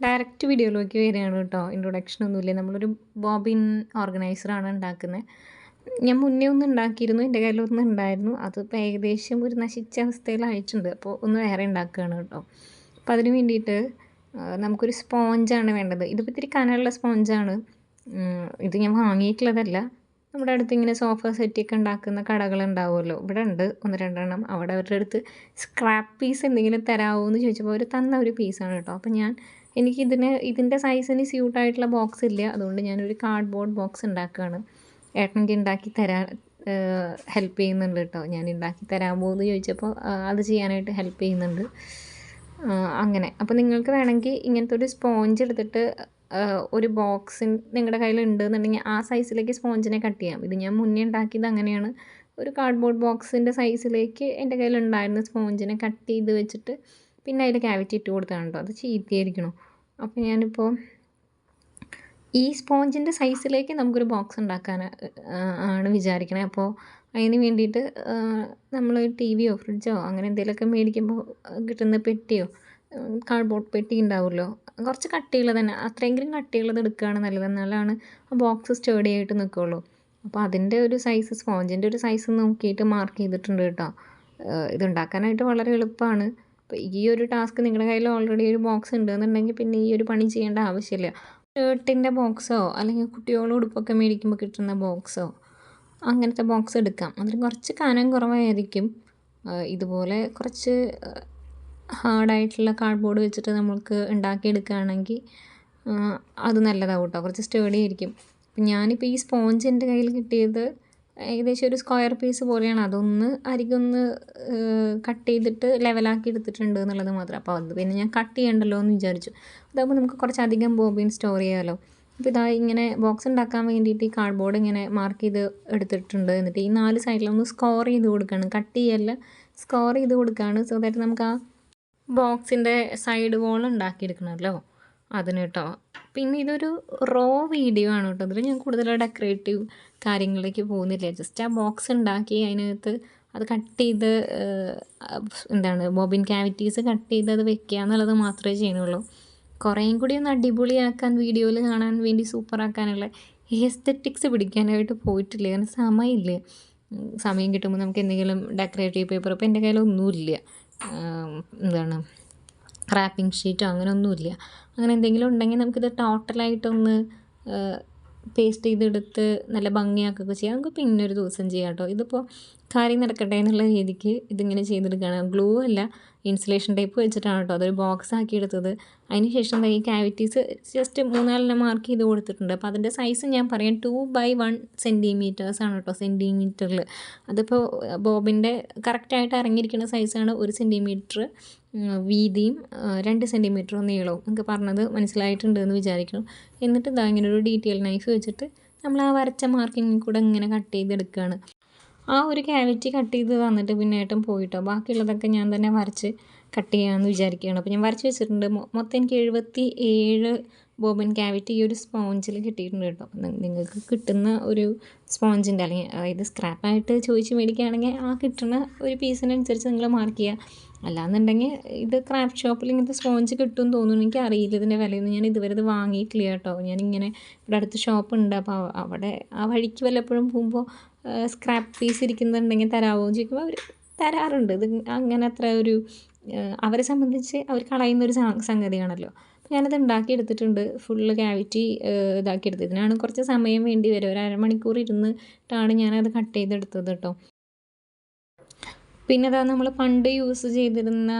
Direct വീഡിയോയിലേക്ക് വരികയാണ് കേട്ടോ. ഇൻട്രൊഡക്ഷൻ ഒന്നുമില്ല. നമ്മളൊരു ബോബിൻ ഓർഗനൈസറാണ് ഉണ്ടാക്കുന്നത് ഞാൻ മുന്നേ ഒന്ന് ഉണ്ടാക്കിയിരുന്നു. എന്റെ കയ്യിൽ കയ്യിലൊന്നും ഉണ്ടായിരുന്നു. അതിപ്പോൾ ഏകദേശം ഒരു നശിച്ച അവസ്ഥയിലായിട്ടുണ്ട് അപ്പോൾ ഒന്ന് വേറെ ഉണ്ടാക്കുകയാണ് കേട്ടോ. അപ്പോൾ അതിന് വേണ്ടിയിട്ട് നമുക്കൊരു സ്പോഞ്ചാണ് വേണ്ടത്. ഇതിപ്പോൾ ഇത്തിരി കനമുള്ള സ്പോഞ്ചാണ് ഇത് ഞാൻ വാങ്ങിയിട്ടുള്ളതല്ല. നമ്മുടെ അടുത്ത് ഇങ്ങനെ സോഫ സെറ്റൊക്കെ ഉണ്ടാക്കുന്ന കടകളുണ്ടാവുമല്ലോ ഇവിടെ ഉണ്ട്. ഒന്ന് രണ്ടെണ്ണം. അവിടെ അവരുടെ അടുത്ത് സ്ക്രാപ്പ് പീസ് എന്തെങ്കിലും തരാമോ എന്ന് ചോദിച്ചപ്പോൾ അവർ തന്ന ഒരു പീസാണ് കേട്ടോ. അപ്പോൾ ഞാൻ എനിക്കിതിന് ഇതിന്റെ സൈസിന് സ്യൂട്ടായിട്ടുള്ള ബോക്സ് ഇല്ല. അതുകൊണ്ട് ഞാനൊരു കാർഡ് ബോർഡ് ബോക്സ് ഉണ്ടാക്കുകയാണ്. ഏട്ടനെനിക്ക് ഉണ്ടാക്കി തരാൻ ഹെൽപ്പ് ചെയ്യുന്നുണ്ട് കേട്ടോ ഞാൻ ഉണ്ടാക്കി തരാമോ എന്ന് ചോദിച്ചപ്പോൾ അത് ചെയ്യാനായിട്ട് ഹെൽപ്പ് ചെയ്യുന്നുണ്ട്. അങ്ങനെ. അപ്പോൾ നിങ്ങൾക്ക് വേണമെങ്കിൽ ഇങ്ങനത്തെ ഒരു സ്പോഞ്ച് എടുത്തിട്ട് ഒരു ബോക്സ് നിങ്ങളുടെ കയ്യിൽ ഉണ്ടെന്നുണ്ടെങ്കിൽ ആ സൈസിലേക്ക് സ്പോഞ്ചിനെ കട്ട് ചെയ്യാം. ഇത് ഞാൻ മുന്നേ ഉണ്ടാക്കിയത് അങ്ങനെയാണ്. ഒരു കാർഡ്ബോർഡ് ബോക്സിന്റെ സൈസിലേക്ക് എന്റെ കയ്യിൽ ഉണ്ടായിരുന്ന സ്പോഞ്ചിനെ കട്ട് ചെയ്ത് വെച്ചിട്ട് പിന്നെ അതിൽ ക്യാവിറ്റി ഇട്ട് കൊടുത്താണ് കേട്ടോ അത് ചീത്തയായിരിക്കണം. അപ്പോൾ ഞാനിപ്പോൾ ഈ സ്പോഞ്ചിന്റെ സൈസിലേക്ക് നമുക്കൊരു ബോക്സ് ഉണ്ടാക്കാൻ ആണ് വിചാരിക്കണേ. അപ്പോൾ അതിന് വേണ്ടിയിട്ട് നമ്മൾ ടി വിയോ ഫ്രിഡ്ജോ അങ്ങനെ എന്തെങ്കിലുമൊക്കെ മേടിക്കുമ്പോൾ കിട്ടുന്ന പെട്ടിയോ കാർഡ്ബോർഡ് പെട്ടി ഉണ്ടാവുമല്ലോ. കുറച്ച് കട്ടിയുള്ളത് തന്നെ അത്രയെങ്കിലും കട്ടിയുള്ളത് എടുക്കുകയാണ് നല്ലത്. എന്നാലാണ് ആ ബോക്സ് സ്റ്റേഡി ആയിട്ട് നിൽക്കുകയുള്ളൂ അപ്പോൾ അതിന്റെ ഒരു സൈസ് സ്പോഞ്ചിന്റെ ഒരു സൈസ് നോക്കിയിട്ട് മാർക്ക് ചെയ്തിട്ടുണ്ട് കേട്ടോ. ഇതുണ്ടാക്കാനായിട്ട് വളരെ എളുപ്പമാണ്. അപ്പോൾ ഈ ഒരു ടാസ്ക് നിങ്ങളുടെ കയ്യിൽ ഓൾറെഡി ഒരു ബോക്സ് ഉണ്ടെന്നുണ്ടെങ്കിൽ പിന്നെ ഈ ഒരു പണി ചെയ്യേണ്ട ആവശ്യമില്ല. ഷർട്ടിന്റെ ബോക്സോ അല്ലെങ്കിൽ കുട്ടികളുടെ ഉടുപ്പൊക്കെ മേടിക്കുമ്പോൾ കിട്ടുന്ന ബോക്സോ അങ്ങനത്തെ ബോക്സ് എടുക്കാം. അതിൽ കുറച്ച് കനം കുറവായിരിക്കും. ഇതുപോലെ കുറച്ച് ഹാർഡായിട്ടുള്ള കാർഡ്ബോർഡ് വെച്ചിട്ട് നമ്മൾക്ക് ഉണ്ടാക്കിയെടുക്കുകയാണെങ്കിൽ അത് നല്ലതാവും കേട്ടോ കുറച്ച് സ്റ്റേഡി ആയിരിക്കും. ഞാനിപ്പോൾ ഈ സ്പോഞ്ച് എന്റെ കയ്യിൽ കിട്ടിയത് ഏകദേശം ഒരു സ്ക്വയർ പീസ് പോലെയാണ്. അതൊന്ന് അരികൊന്ന് കട്ട് ചെയ്തിട്ട് ലെവലാക്കി എടുത്തിട്ടുണ്ട് എന്നുള്ളത് മാത്രം. അപ്പോൾ അത് പിന്നെ ഞാൻ കട്ട് ചെയ്യണ്ടല്ലോ എന്ന് വിചാരിച്ചു. അതാകുമ്പോൾ നമുക്ക് കുറച്ചധികം ബോബിൻ സ്റ്റോർ ചെയ്യാമല്ലോ അപ്പോൾ ഇതാ ഇങ്ങനെ ബോക്സ് ഉണ്ടാക്കാൻ വേണ്ടിയിട്ട് ഈ കാർഡ്ബോർഡ് ഇങ്ങനെ മാർക്ക് ചെയ്ത് എടുത്തിട്ടുണ്ട്. എന്നിട്ട് ഈ നാല് സൈഡിലൊന്ന് സ്കോർ ചെയ്ത് കൊടുക്കുകയാണ് കട്ട് ചെയ്യല്ല സ്കോർ ചെയ്ത് കൊടുക്കുകയാണ് സോ ദാറ്റ് നമുക്ക് ആ ബോക്സിന്റെ സൈഡ് വോൾ ഉണ്ടാക്കിയെടുക്കണമല്ലോ അതിന് കേട്ടോ. പിന്നെ ഇതൊരു റോ വീഡിയോ ആണ് കേട്ടോ. അതിൽ ഞാൻ കൂടുതൽ ഡെക്കറേറ്റീവ് കാര്യങ്ങളിലേക്ക് പോകുന്നില്ല. ജസ്റ്റ് ആ ബോക്സ് ഉണ്ടാക്കി അതിനകത്ത് അത് കട്ട് ചെയ്ത് എന്താണ് ബോബിൻ ക്യാവിറ്റീസ് കട്ട് ചെയ്ത് അത് വെക്കുക എന്നുള്ളത് മാത്രമേ ചെയ്യുന്നുള്ളൂ. കുറേയും കൂടി ഒന്ന് അടിപൊളിയാക്കാൻ വീഡിയോയിൽ കാണാൻ വേണ്ടി സൂപ്പറാക്കാനുള്ള എസ്തറ്റിക്സ് പിടിക്കാനായിട്ട് പോയിട്ടില്ല. കാരണം സമയമില്ല. സമയം കിട്ടുമ്പോൾ നമുക്ക് എന്തെങ്കിലും ഡെക്കറേറ്റീവ് പേപ്പർ ഇപ്പോൾ എന്റെ കയ്യിലൊന്നുമില്ല എന്താണ് റാപ്പിംഗ് ഷീറ്റോ അങ്ങനെ ഒന്നുമില്ല അങ്ങനെ എന്തെങ്കിലും ഉണ്ടെങ്കിൽ നമുക്കിത് ടോട്ടലായിട്ടൊന്ന് പേസ്റ്റ് ചെയ്തെടുത്ത് നല്ല ഭംഗിയാക്കുകയൊക്കെ ചെയ്യാം. നമുക്ക് പിന്നെ ഒരു ദിവസം ചെയ്യാം കേട്ടോ. ഇതിപ്പോൾ കാര്യം നടക്കട്ടെ എന്നുള്ള രീതിക്ക് ഇതിങ്ങനെ ചെയ്തെടുക്കുകയാണ്. ഗ്ലൂ അല്ല ഇൻസുലേഷൻ ടൈപ്പ് വെച്ചിട്ടാണ് കേട്ടോ. അതൊരു ബോക്സ് ആക്കി എടുത്തത് അതിന് ശേഷം ഈ ക്യാവിറ്റീസ് ജസ്റ്റ് മൂന്നാലെണ്ണം മാർക്ക് ചെയ്ത് കൊടുത്തിട്ടുണ്ട്. അപ്പോൾ അതിന്റെ സൈസ് ഞാൻ പറയാം. ടു ബൈ വൺ സെന്റിമീറ്റേഴ്സ് ആണ് കേട്ടോ സെന്റിമീറ്ററിൽ അതിപ്പോൾ ബോബിന്റെ കറക്റ്റായിട്ട് ഇറങ്ങിയിരിക്കുന്ന സൈസാണ് ഒരു സെന്റിമീറ്റർ വീതിയും രണ്ട് സെന്റിമീറ്ററും നീളവും നമുക്ക് പറഞ്ഞത് മനസ്സിലായിട്ടുണ്ട് എന്ന് വിചാരിക്കണം. എന്നിട്ട് ഇതാ ഇങ്ങനെ ഒരു ഡീറ്റെയിൽ നൈഫ് വെച്ചിട്ട് നമ്മൾ ആ വരച്ച മാർക്കിങ്ങിൽ കൂടെ ഇങ്ങനെ കട്ട് ചെയ്തെടുക്കുകയാണ് ആ ഒരു ക്യാവിറ്റി കട്ട് ചെയ്ത് തന്നിട്ട് പിന്നെ ഏട്ടൻ പോയിട്ടോ? ബാക്കിയുള്ളതൊക്കെ ഞാൻ തന്നെ വരച്ച് കട്ട് ചെയ്യാമെന്ന് വിചാരിക്കുകയാണ്. അപ്പോൾ ഞാൻ വരച്ച് വെച്ചിട്ടുണ്ട്. മൊത്തം എനിക്ക് എഴുപത്തി ഏഴ് ബോബൻ ക്യാവിറ്റി ഈ ഒരു സ്പോഞ്ചിൽ കിട്ടിയിട്ടുണ്ട് കേട്ടോ. നിങ്ങൾക്ക് കിട്ടുന്ന ഒരു സ്പോഞ്ചിന്റെ അല്ലെങ്കിൽ അതായത് സ്ക്രാപ്പായിട്ട് ചോദിച്ച് മേടിക്കുകയാണെങ്കിൽ ആ കിട്ടുന്ന ഒരു പീസിനനുസരിച്ച് നിങ്ങൾ മാർക്ക് ചെയ്യുക. അല്ലാന്നുണ്ടെങ്കിൽ ഇത് ക്രാഫ്റ്റ് ഷോപ്പിൽ ഇങ്ങനത്തെ സ്പോഞ്ച് കിട്ടുമെന്ന് തോന്നുന്നു. എനിക്ക് അറിയില്ല ഇതിന്റെ വിലയൊന്നും. ഞാൻ ഇതുവരെ ഇത് വാങ്ങിയിട്ടില്ല കേട്ടോ. ഞാനിങ്ങനെ ഇവിടെ അടുത്ത് ഷോപ്പ് ഉണ്ട്. അപ്പോൾ അവിടെ ആ വഴിക്ക് വല്ലപ്പോഴും പോകുമ്പോൾ സ്ക്രാപ്പ് പീസ് ഇരിക്കുന്നുണ്ടെങ്കിൽ തരാമോ എന്ന് ചോദിക്കുമ്പോൾ അവർ തരാറുണ്ട്. ഇത് അങ്ങനെ അത്ര ഒരു അവരെ സംബന്ധിച്ച് അവർ കളയുന്ന ഒരു സംഗതിയാണല്ലോ. ഞാനത് ഉണ്ടാക്കി എടുത്തിട്ടുണ്ട്. ഫുള്ള് ക്യാവിറ്റി ഇതാക്കി എടുത്തത് ഇതിനാണ് കുറച്ച് സമയം വേണ്ടി വരും ഒരു അരമണിക്കൂർ ഇരുന്നിട്ടാണ് ഞാനത് കട്ട് ചെയ്തെടുത്തത് കേട്ടോ. പിന്നെ അതാ നമ്മൾ പണ്ട് യൂസ് ചെയ്തിരുന്ന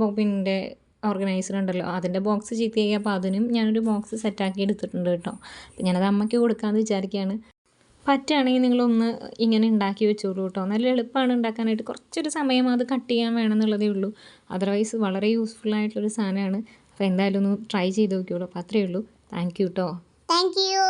ബോബിന്റെ ഓർഗനൈസർ ഉണ്ടല്ലോ അതിന്റെ ബോക്സ് ചീത്തയായി അപ്പോൾ അതിനും ഞാനൊരു ബോക്സ് സെറ്റാക്കി എടുത്തിട്ടുണ്ട് കേട്ടോ. അപ്പം ഞാനത് അമ്മയ്ക്ക് കൊടുക്കാമെന്ന് വിചാരിക്കുകയാണ് പറ്റുകയാണെങ്കിൽ നിങ്ങളൊന്ന് ഇങ്ങനെ ഉണ്ടാക്കി വെച്ചോളൂ കേട്ടോ. നല്ല എളുപ്പമാണ് ഉണ്ടാക്കാനായിട്ട്. കുറച്ചൊരു സമയം അത് കട്ട് ചെയ്യാൻ വേണമെന്നുള്ളതേ ഉള്ളൂ. അതർവൈസ് വളരെ യൂസ്ഫുൾ ആയിട്ടുള്ളൊരു സാധനമാണ്. അപ്പോൾ എന്തായാലും ഒന്ന് ട്രൈ ചെയ്ത് നോക്കിയോളൂ അപ്പോൾ അത്രയേ ഉള്ളൂ. താങ്ക് യു കേട്ടോ താങ്ക് യു